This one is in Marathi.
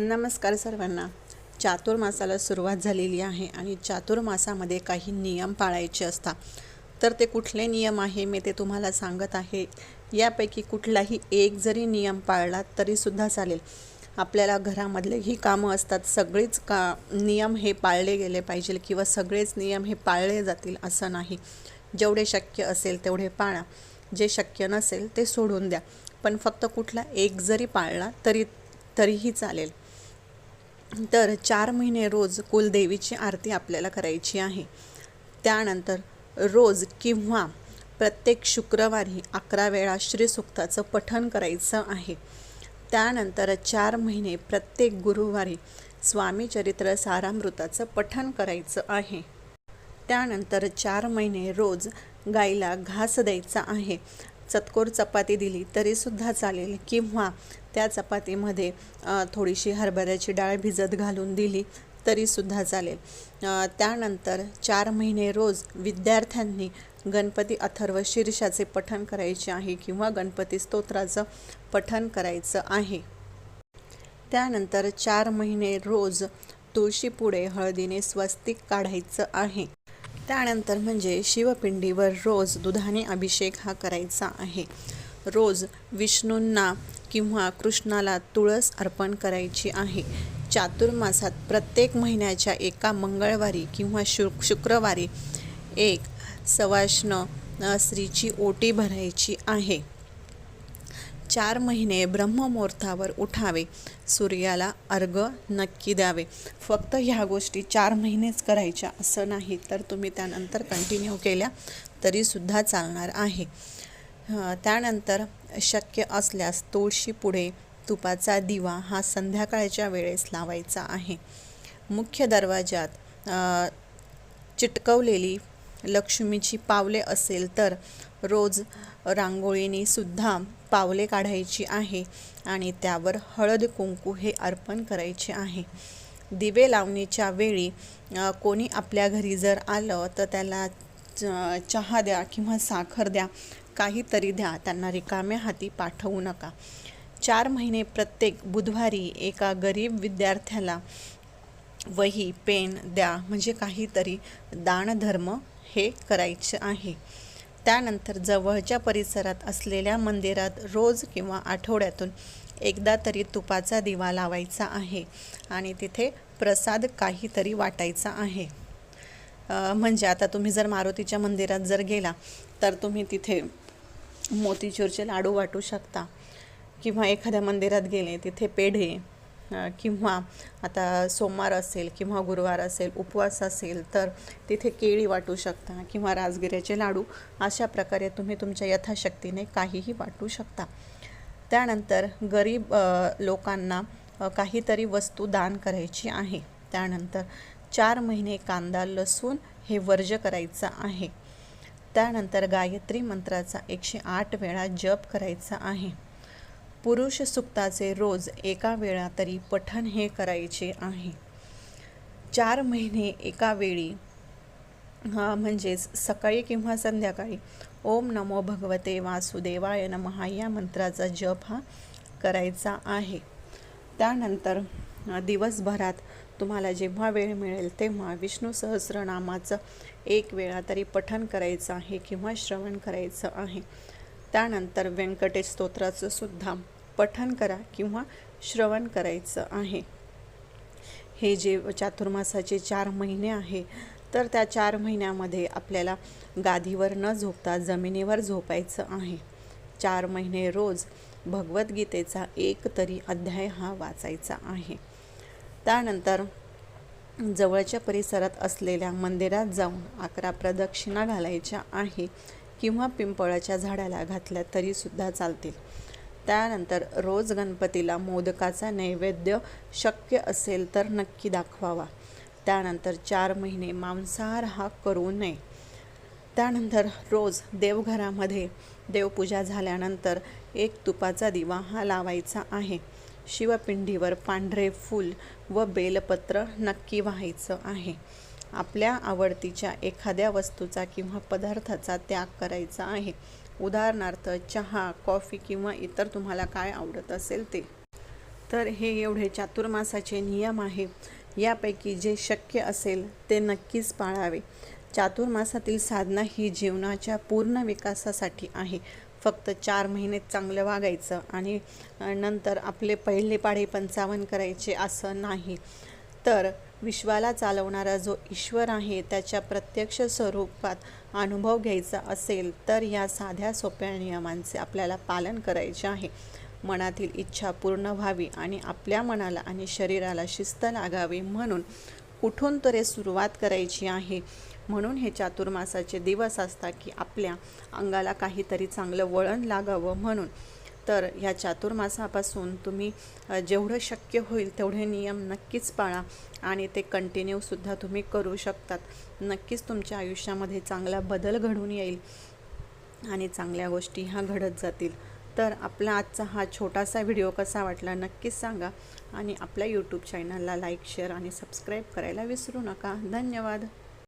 नमस्कार सर्वांना. चातुर्मासाला सुरुवात झालेली आहे आणि चातुर्मासामध्ये काही नियम पाळायचे असतात. तर ते कुठले नियम आहे मी ते तुम्हाला सांगत आहे. यापैकी कुठलाही एक जरी नियम पाळला तरीसुद्धा चालेल. आपल्याला घरामधले ही कामं असतात. सगळेच का नियम हे पाळले गेले पाहिजे किंवा सगळेच नियम हे पाळले जातील असं नाही. जेवढे शक्य असेल तेवढे पाळा. जे शक्य नसेल ते सोडून द्या. पण फक्त कुठला एक जरी पाळला तरी तरीही चालेल. तर चार महिने रोज कुलदेवीची आरती आपल्याला करायची आहे. त्यानंतर रोज किंवा प्रत्येक शुक्रवारी अकरा वेळा श्रीसुक्ताचं पठण करायचं आहे. त्यानंतर चार महिने प्रत्येक गुरुवारी स्वामी चरित्र सारामृताचं पठण करायचं आहे. त्यानंतर चार महिने रोज गाईला घास द्यायचा आहे. चतकोर चपाती दिली तरीसुद्धा चालेल. किंवा त्या चपातीमध्ये थोडीशी हरभऱ्याची डाळ भिजत घालून दिली तरीसुद्धा चालेल. त्यानंतर चार महिने रोज विद्यार्थ्यांनी गणपती अथर्व शीर्षाचे पठण करायचे आहे किंवा गणपती स्तोत्राचं पठण करायचं आहे. त्यानंतर चार महिने रोज तुळशीपुढे हळदीने स्वस्तिक काढायचं आहे. त्यानंतर म्हणजे शिवपिंडीवर रोज दुधाने अभिषेक हा करायचा आहे. रोज विष्णूंना किंवा कृष्णाला तुळस अर्पण करायची आहे. चातुर्मासात प्रत्येक महिन्याच्या एका मंगळवारी किंवा शु शुक्रवारी एक सवाष्ण स्त्रीची ओटी भरायची आहे. चार महिने ब्रह्ममुहूर्तावर उठावे. सूर्याला अर्घ नक्की द्यावे. फक्त ह्या गोष्टी चार महिनेच करायच्या असं नाही तर तुम्ही त्यानंतर कंटिन्यू केल्या तरीसुद्धा चालणार आहे. त्यानंतर शक्य असल्यास तुळशीपुढे तुपाचा दिवा हा संध्याकाळच्या वेळेस लावायचा आहे. मुख्य दरवाजात चिटकवलेली लक्ष्मीची पावले असेल तर रोज रांगोळीने सुद्धा पावले काढायची आहे आणि त्यावर हळद कुंकू हे अर्पण करायचे आहे. दिवे लावणीच्या वेळी कोणी आपल्या घरी जर आलं तर त्याला च- चहा द्या किंवा साखर द्या काहीतरी द्या त्यांना रिकाम्या हाती पाठवू नका. चार महिने प्रत्येक बुधवारी एका गरीब विद्यार्थ्याला वही पेन द्या म्हणजे काहीतरी दानधर्म हे करायचे आहे. त्यानंतर जवळच्या परिसरात असलेल्या मंदिरात रोज किंवा आठवड्यातून एकदा तरी तुपाचा दिवा लावायचा आहे आणि तिथे प्रसाद काहीतरी वाटायचा आहे. म्हणजे आता तुम्ही जर मारुतीच्या मंदिरात जर गेला तर तुम्ही तिथे मोतीचूरचे लाडू वाटू शकता. किंवा एखाद्या मंदिरात गेले तिथे पेढे किंवा आता सोमवार असेल किंवा गुरुवार असेल उपवास असेल तर तिथे केळी वाटू शकता किंवा राजगिऱ्याचे लाडू. अशा प्रकारे तुम्ही तुमच्या यथाशक्तीने काहीही वाटू शकता. त्यानंतर गरीब लोकांना काहीतरी वस्तू दान करायची आहे. त्यानंतर चार महिने कांदा लसूण हे वर्ज करायचं आहे. त्यानंतर गायत्री मंत्राचा एकशे आठ वेळा जप करायचा आहे. पुरुष सुक्ताचे रोज एका वेळा तरी पठण हे करायचे आहे. चार महिने एका वेळी हा म्हणजेच सकाळी किंवा संध्याकाळी ओम नमो भगवते वासुदेवाय नमहा या मंत्राचा जप हा करायचा आहे. त्यानंतर दिवसभरात तुम्हाला जेव्हा वेळ मिळेल तेव्हा विष्णू सहस्रनामाचं एक वेळा तरी पठण करायचं आहे किंवा श्रवण करायचं आहे. त्यानंतर व्यंकटेश स्तोत्राचं सुद्धा पठण करा किंवा श्रवण करायचं आहे. हे जे चातुर्मासाचे चार महिने आहे तर त्या चार महिन्यामध्ये आपल्याला गादीवर न झोपता जमिनीवर झोपायचं आहे. चार महिने रोज भगवद्गीतेचा एक तरी अध्याय हा वाचायचा आहे. त्यानंतर जवळच्या परिसरात असलेल्या मंदिरात जाऊन अकरा प्रदक्षिणा घालायच्या आहे किंवा पिंपळाच्या झाडाला घातल्या तरीसुद्धा चालतील. त्यानंतर रोज गणपतीला मोदकाचा नैवेद्य शक्य असेल तर नक्की दाखवावा. त्यानंतर चार महिने मांसाहार हा करू नये. त्यानंतर रोज देवघरामध्ये देवपूजा झाल्यानंतर एक तुपाचा दिवा हा लावायचा आहे. शिवपिंडीवर पांढरे फूल व बेलपत्र नक्की व्हायचं आहे. आपल्या आवडतीच्या एखाद्या वस्तूचा किंवा पदार्थाचा त्याग करायचा आहे. उदाहरणार्थ चहा कॉफी किंवा इतर तुम्हाला काय आवडत असेल ते. तर हे एवढे चातुर्मासाचे नियम आहे. यापैकी जे शक्य असेल ते नक्कीच पाळावे. चातुर्मासातील साधना ही जीवनाच्या पूर्ण विकासासाठी आहे. फक्त चार महिने चांगलं वागायचं आणि नंतर आपले पहिले पाढे पंचावन्न करायचे असं नाही. तर विश्वाला चालवणारा जो ईश्वर आहे त्याच्या प्रत्यक्ष स्वरूपात अनुभव घ्यायचा असेल तर या साध्या सोप्या नियमांचे आपल्याला पालन करायचे आहे. मनातील इच्छा पूर्ण व्हावी आणि आपल्या मनाला आणि शरीराला शिस्त लागावी म्हणून कुठून तरी सुरुवात करायची आहे. म्हणून हे चातुर्मासाचे दिवस असतात की आपल्या अंगाला काहीतरी चांगलं वळण लागावं म्हणून. तर ह्या चातुर्मासापासून तुम्ही जेवढं शक्य होईल तेवढे नियम नक्कीच पाळा आणि ते कंटिन्यूसुद्धा तुम्ही करू शकतात. नक्कीच तुमच्या आयुष्यामध्ये चांगला बदल घडून येईल आणि चांगल्या गोष्टी ह्या घडत जातील. तर आपला आजचा हा छोटासा व्हिडिओ कसा वाटला नक्कीच सांगा आणि आपल्या यूट्यूब चॅनलला लाईक शेअर आणि सबस्क्राईब करायला विसरू नका. धन्यवाद.